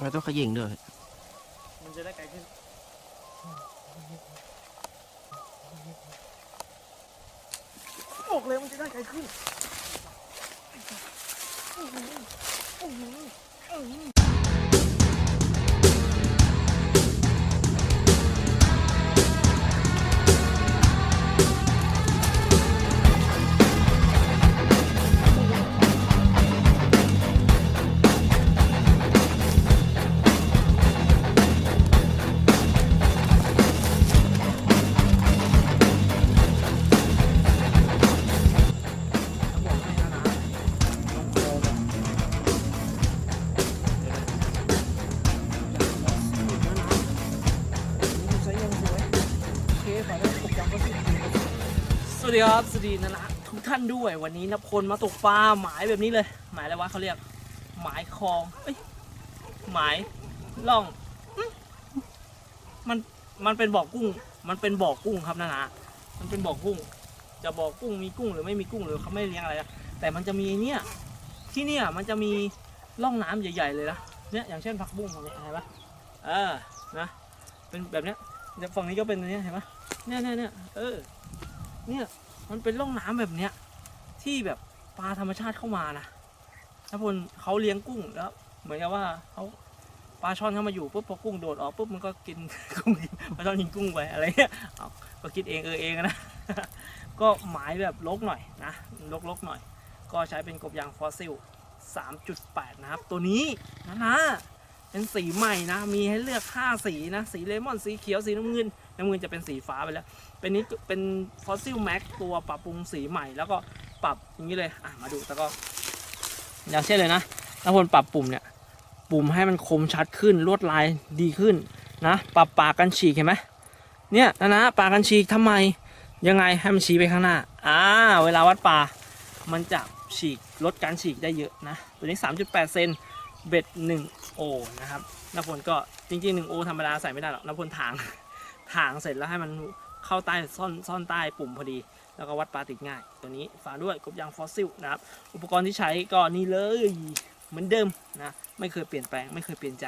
เราต้องขยิงด้วย มันจะได้ไกลขึ้น บอกเลยมันจะได้ไกลขึ้น ดีครับ สวัสดีนะนะทุกท่านด้วยวันนี้นับคนมาตกปลาหมายแบบนี้เลย หมายอะไรวะเขาเรียก หมายคลองเอ้ยหมายล่อง มันมันเป็นบ่อกุ้ง มันเป็นบ่อกุ้งครับนะนะมันเป็นบ่อกุ้ง จะบอกกุ้งมีกุ้งหรือไม่มีกุ้งหรือเขาไม่เลี้ยงอะไรนะแต่มันจะมีเนี่ยที่เนี่ยมันจะมีร่องน้ำใหญ่ ๆ เลยนะเนี่ยอย่างเช่นผักบุ้งตรงเนี้เห็นปะเออนะเป็นแบบเนี้ยฝั่งนี้ก็เป็นเนี้ยเห็นปะเนี่ยเนี่ยเนี่ยเออ เนี่ย มันเป็นร่องน้ำแบบเนี้ย ที่แบบปลาธรรมชาติเข้ามานะถ้าพลเขาเลี้ยงกุ้งแล้ว เหมือนกับว่าเขาปลาช่อนเข้ามาอยู่ปุ๊บพอกุ้งโดดออกปุ๊บมันก็กินกุ้งปลาช่อนกินกุ้งไปอะไรเงี้ยก็คิดเองเออเองนะก็หมายแบบลกหน่อยนะลกๆหน่อย ก็ใช้เป็นกบยางฟอสซิล 3.8 นะครับ ตัวนี้นะนะ เป็นสีใหม่นะ มีให้เลือก 5 สีนะ สีเลมอน สีเขียว สีน้ำเงิน น้ำเงินจะเป็นสีฟ้าไปแล้ว เป็นนี้เป็นฟอสซิลแม็กตัวปรับปรุงสีใหม่ แล้วก็ปรับอย่างนี้เลย อะ มาดูแล้วก็อย่างเช่นเลยนะถ้าคนปรับปุ่มเนี่ย ปุ่มให้มันคมชัดขึ้น ลวดลายดีขึ้นนะ ปรับปากกันฉีกเห็นไหมเนี่ยนะนะปากกันฉีกทำไม ยังไงให้มันชี้ไปข้างหน้า อ่า เวลาวัดปลา มันจะฉีกลดการฉีกได้เยอะนะ ตัวนี้ 3.8 เซน เบ็ด1โอนะครับน้ำพลก็จริงๆ1โอธรรมดาใส่ไม่ได้หรอกน้ำพลถางถางเสร็จแล้วให้มันเข้าใต้ซ่อนซ่อนใต้ปุ่มพอดี แล้วก็วัดปลาติดง่าย ตัวนี้ฝาด้วยกบยางฟอสซิลนะครับ อุปกรณ์ที่ใช้ก็นี่เลยเหมือนเดิมนะไม่เคยเปลี่ยนแปลงไม่เคยเปลี่ยนใจ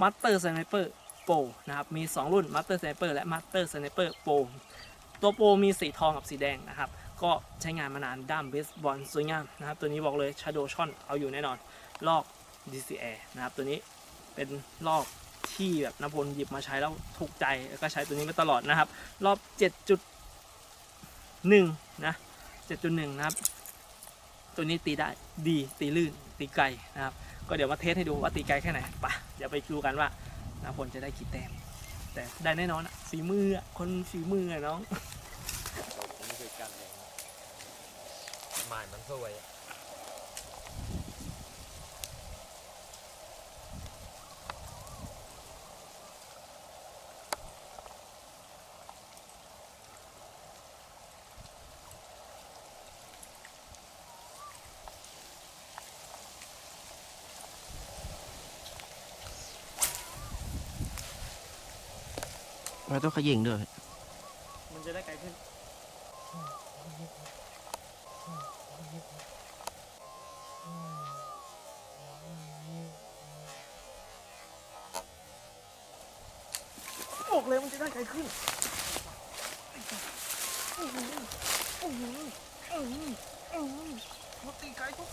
มัตเตอร์สไนเปอร์โปนะครับมี 2 รุ่นมัตเตอร์สไนเปอร์และมัตเตอร์สไนเปอร์โปตัวโปรมีสีทองกับสีแดงนะครับ ก็ใช้งานมานานด้ามเบสบอลสวยงามนะครับ ตัวนี้บอกเลยชาโดชอนเอาอยู่แน่นอน ลอก DCA นะครับ ตัวนี้เป็นลอกที่แบบนพลหยิบมาใช้แล้วถูกใจแล้วก็ใช้ตัวนี้มาตลอดนะครับ รอบ 7.1 นะ 7.1 นะครับ ตัวนี้ตีได้ดีตีลื่นตีไกลนะครับ ก็เดี๋ยวมาเทสให้ดูว่าตีไกลแค่ไหนไปะเดี๋ยวไปดูกันว่านพลจะได้กี่แต้มแต่ได้แน่นอนอะฝีมืออะคนฝีมืออะน้องผมไม่เคยกันเลยหมายมันสวยอะ ไม่ต้องขยิงด้วย มันจะได้ไกลขึ้น บอกเลยมันจะได้ไกลขึ้นมันตีไกลปุ๊บ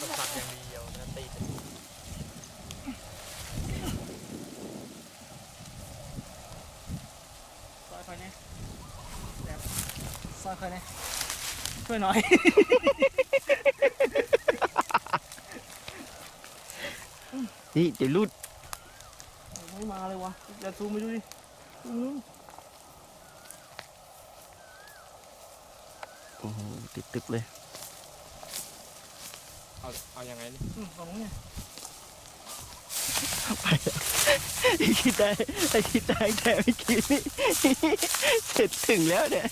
ต้องสักอย่างเดียวนะตีแต่ ซอยคอยเนี่ยแบบ ซอยคอยเนี่ยช่วยหน่อย นี่เดี๋ยวรูดไม่มาเลยวะอย่าซูมไปดูดิอืมโอ้โหติดตึกเลย เอาเอายังไงนี่อืมตรงนี้เนี่ยคิดได้ไอ้คิดได้แต่เมื่อกี้นี่เสร็จถึงแล้วเนี่ย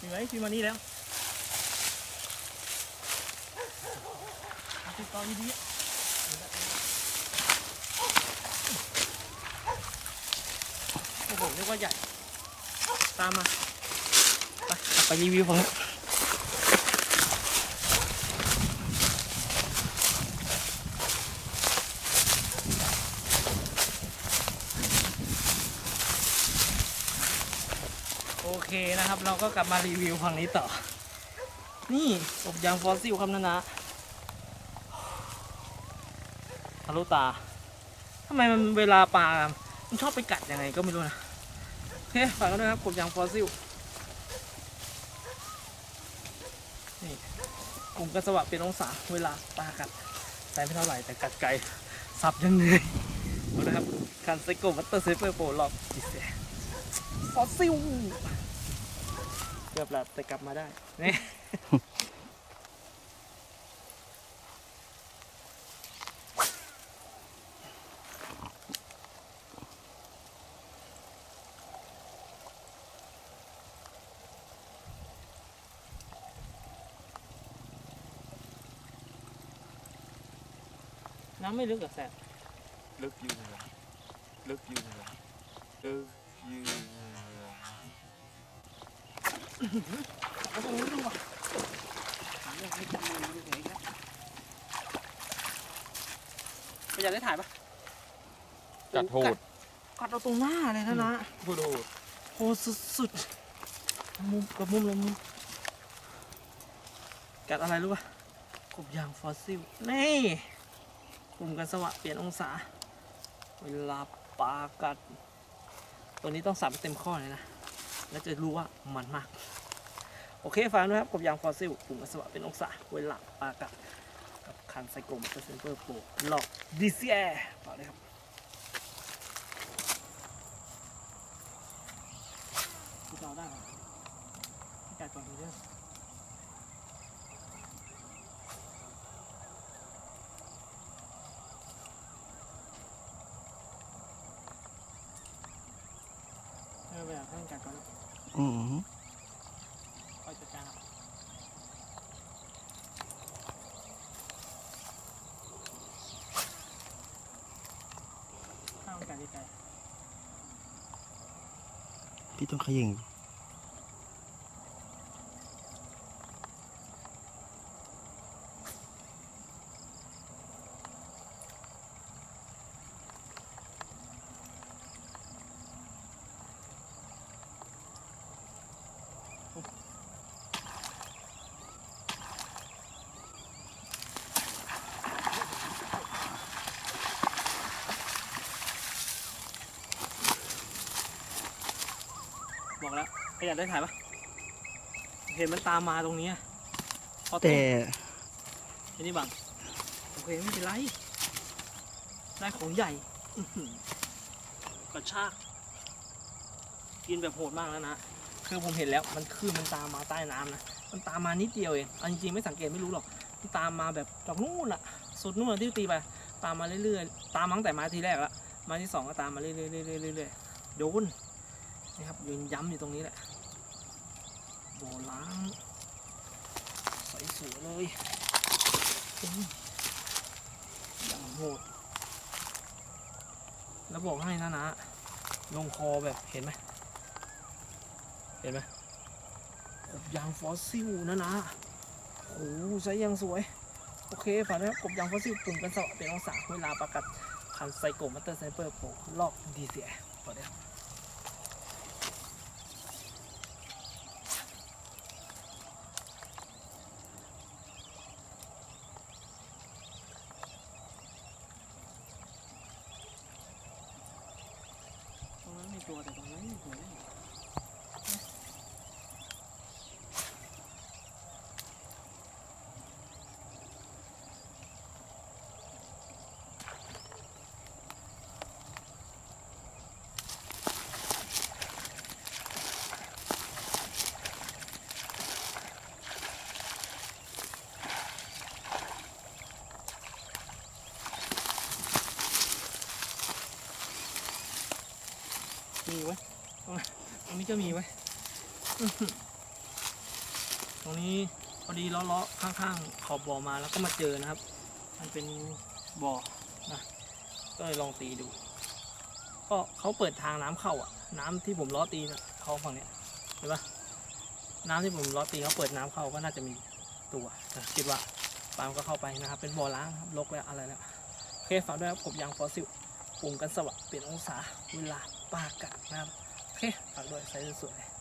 มีไหม พี่มานี่แล้วติดต่อดีๆโอ้โหเรียกว่าใหญ่ ตามมา ไป ไปรีวิวฝั่งนู้นโอ เคนะครับ เราก็กลับมารีวิวฝั่งนี้ต่อ นี่กบยางฟอสซิลครับนะนะทะลุตาทำไมมันเวลาปลา มันชอบไปกัดยังไงก็ไม่รู้นะ โอเคฝากกันด้วยครับกบยางฟอสซิล นี่กลุ่มกระสวะเป็นองศาเวลาปลากัด แต่ไม่เท่าไหร่แต่กัดไกลสับยังเหนื่อยเอาละครับคันไซโกวัตเตอร์เซเปอร์โปรล็อกดิเซฟอสซิล เกือบละแต่กลับมาได้นี่น้ำไม่ลึกหรอแสบลึกอยู่เลยลึกอยู่เลยลึกอยู่ อาตรงนี้ดูว่ะไปอยากได้ถ่ายปะกัดโหดกัดเราตรงหน้าเลยนะนะพูดโหดโหสุดๆมุมกับมุมละมุมกัดอะไรรู้ปะกบยางฟอสซิลนี่กลุ่มกันสวะเปลี่ยนองศา เวลาปลากัด ตัวนี้ต้องสับเต็มข้อเลยนะ แล้วจะรู้ว่ามันมาก โอเคฟังนะครับกบยางฟอสซิลกลุ่มกันสวะเป็นองศาเวลาปลากัดกับคันไซโกมเตอร์เซนเปอร์โปรหลอกดีเซียต่อเลยครับพี่ต่อได้ไหมพี่กัดก่อนดีเด้อไม่เป็นไรให้มันกัดก่อน อืมค่อยจัดการครับข้าวมันกัดดีใจพี่ต้องเขย่ง บอกแล้วใครอยากได้ถ่ายปะเห็นมันตามมาตรงนี้อะพอแต่ไอ้นี่บังโอเคไม่เป็นไรได้ของใหญ่อื้อหือกระชากกินแบบโหดมากแล้วนะคือผมเห็นแล้วมันคือมันตามมาใต้น้ำนะมันตามมานิดเดียวเองเอาจริงๆไม่สังเกตไม่รู้หรอกมันตามมาแบบจากนู่นอะสุดนู่นอะที่ตีไปตามมาเรื่อยๆตามมาตั้งแต่มาทีแรกแล้วมาที่สองก็ตามมาเรื่อยๆเรื่อยๆเรื่อยๆโดน นะครับยืนย้ำอยู่ตรงนี้แหละโบล้างใสสวยเลยอย่างโหดแล้วบอกให้นะนะลงคอแบบเห็นไหมเห็นไหมกบยางฟอสซิลนะนะโอ้โหใช้ยังสวย โอเคฝากนะครับกบยางฟอสซิลปุ่มกันสวะเป็นองศาเวลาประกัดคันไซโกมัตเตอร์ไซเปอร์โปรลอกดีเสียฝากด้วยครับ นี้จะมีไหมตรงนี้พอดีล้อๆข้างๆขอบบ่อมาแล้วก็มาเจอนะครับ มันเป็นบ่อนะก็เลยลองตีดู ก็เขาเปิดทางน้ำเข้าอะ น้ำที่ผมล้อตีนะท้องฝั่งเนี้ยเห็นปะน้ำที่ผมล้อตีเขาเปิดน้ำเข้าก็น่าจะมีตัวคิดว่าปามก็เข้าไปนะครับ เป็นบ่อล้างครับลกแล้วอะไรแล้วโอเคฝากด้วยครับกบยางฟอสซิลปุ่มกันสวะเปลี่ยนองศาเวลาปากกะนะครับ ฝากด้วยไซส์สวย